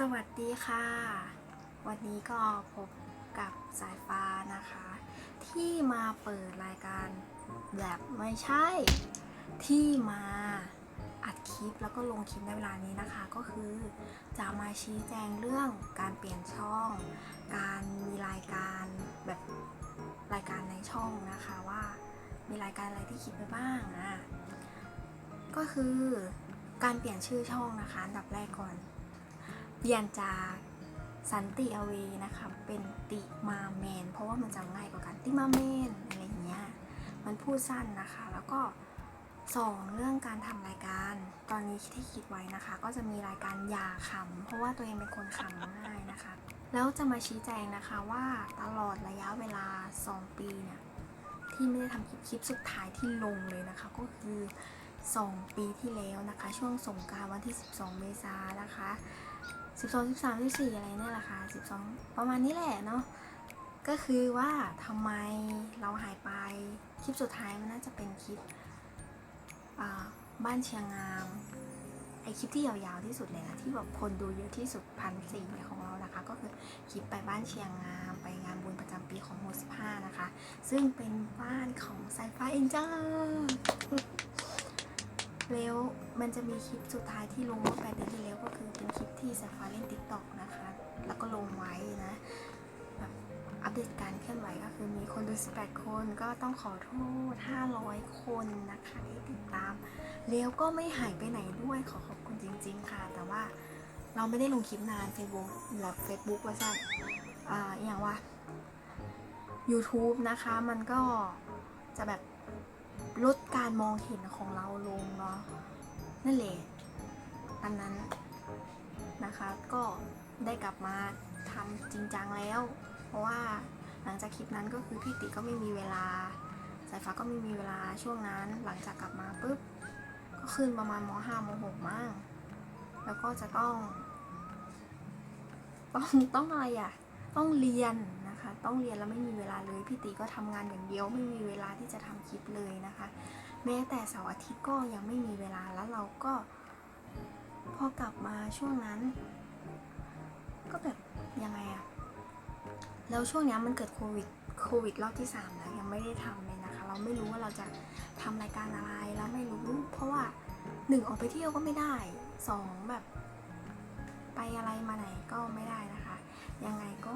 สวัสดีค่ะ วันนี้ก็พบกับสายฟ้านะคะ ที่มาเปิดรายการแบบไม่ใช่ ที่มาอัดคลิปแล้วก็ลงคลิปในเวลานี้นะคะ ก็คือจะมาชี้แจงเรื่องการเปลี่ยนช่อง การมีรายการแบบรายการในช่องนะคะว่ามีรายการอะไรที่คิดไปบ้างอะก็คือการเปลี่ยนชื่อช่องนะคะอันดับแรกก่อน เปลี่ยนจากสันติอเวนะคะ เป็นติมาเมน เพราะว่ามันจำง่ายกว่ากันติมาเมนอะไรอย่างเงี้ย มันพูดสั้นนะคะ แล้วก็สองเรื่องการทำรายการ ตอนนี้ที่คิดไว้นะคะ ก็จะมีรายการอย่าขำเพราะว่าตัวเองเป็นคนขำง่ายนะคะ แล้วจะมาชี้แจงนะคะว่าตลอดระยะเวลา 2 ปีเนี่ยที่ไม่ได้ทำคลิปคลิปสุดท้ายที่ลงเลยนะคะ ก็คือ 2 ปีที่แล้วนะคะ ช่วงสงกรารวันที่ 12 เมษายนนะคะ 12 13 14อะไรเนี่ยแหละค่ะ12ประมาณนี้แหละเนาะก็คือว่าทำไมเราหายไปคลิปสุดท้ายมันน่าจะเป็นคลิปบ้านเชียงงามไอคลิปที่ยาวๆที่สุดเลยนะที่แบบคนดูเยอะที่สุดพันสี่ของเรานะคะ ก็คือคลิปไปบ้านเชียงงาม ไปงานบุญประจำปีของโมสิบห้านะคะ ซึ่งเป็นบ้านของไซฟ้าเองจ้า แล้วมันจะมีคลิปสุดท้ายที่ลงเมื่อแปดเดือนที่แล้วก็คือเป็นคลิปที่ไซฟ้าเล่นติ๊กต็อกนะคะ แล้วก็ลงไว้นะแบบอัปเดตการเคลื่อนไหวก็คือมีคนดู18คนก็ต้องขอโทษ500คนนะคะที่ติดตาม แล้วก็ไม่หายไปไหนด้วยขอขอบคุณจริง ๆ ค่ะ แต่ว่าเราไม่ได้ลงคลิปนาน Facebook หรือ Facebook ว่าใช่อ่าอย่างว่า YouTube นะคะมันก็จะแบบ ลดการมองเห็นของเราลงเนาะนั่นแหละอันนั้นนะคะก็ได้กลับมาทำจริงจังแล้ว เพราะว่าหลังจากคลิปนั้นก็คือพี่ติก็ไม่มีเวลา สายฟ้าก็ไม่มีเวลาช่วงนั้น หลังจากกลับมาปุ๊บก็ขึ้นประมาณมห้ามหกมั้งแล้วก็จะต้อง ต้องต้องอะไรอะต้องเรียน ต้องเรียนแล้วไม่มีเวลาเลยพี่ตีก็ทำงานอย่างเดียวไม่มีเวลาที่จะทำคลิปเลยนะคะ แม้แต่เสาร์อาทิตย์ก็ยังไม่มีเวลาแล้วเราก็ พอกลับมาช่วงนั้น ก็แบบยังไงอะแล้วช่วงนี้มันเกิดโควิดโควิดรอบที่สามแล้วยังไม่ได้ทำเลยนะคะ เราไม่รู้ว่าเราจะทำรายการอะไรแล้วไม่รู้เพราะว่าหนึ่งออกไปเที่ยวก็ไม่ได้สองแบบ ไปอะไรมาไหนก็ไม่ได้นะคะ ยังไงก็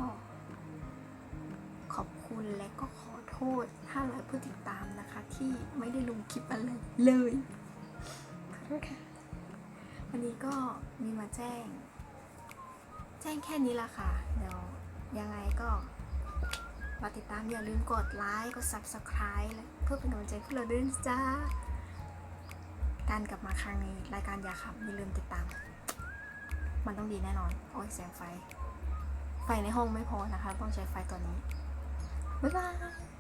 ขอบคุณและก็ขอโทษ500ผู้ติดตามนะคะ ที่ไม่ได้ลงคลิปอะไรเลยขอโทษค่ะวันนี้ก็มีมาแจ้ง แจ้งแค่นี้ละค่ะ เดี๋ยวยังไงก็มาติดตามอย่าลืมกดไลค์กด subscribe และเพื่อเป็นกำลังใจให้เราด้วยนะจ้า การกลับมาครั้งนี้ รายการอยาขับอย่าลืมติดตาม มันต้องดีแน่นอน โอ้ยเสียงไฟ ไฟในห้องไม่พอนะคะ ต้องใช้ไฟตัวนี้ บ๊ายบาย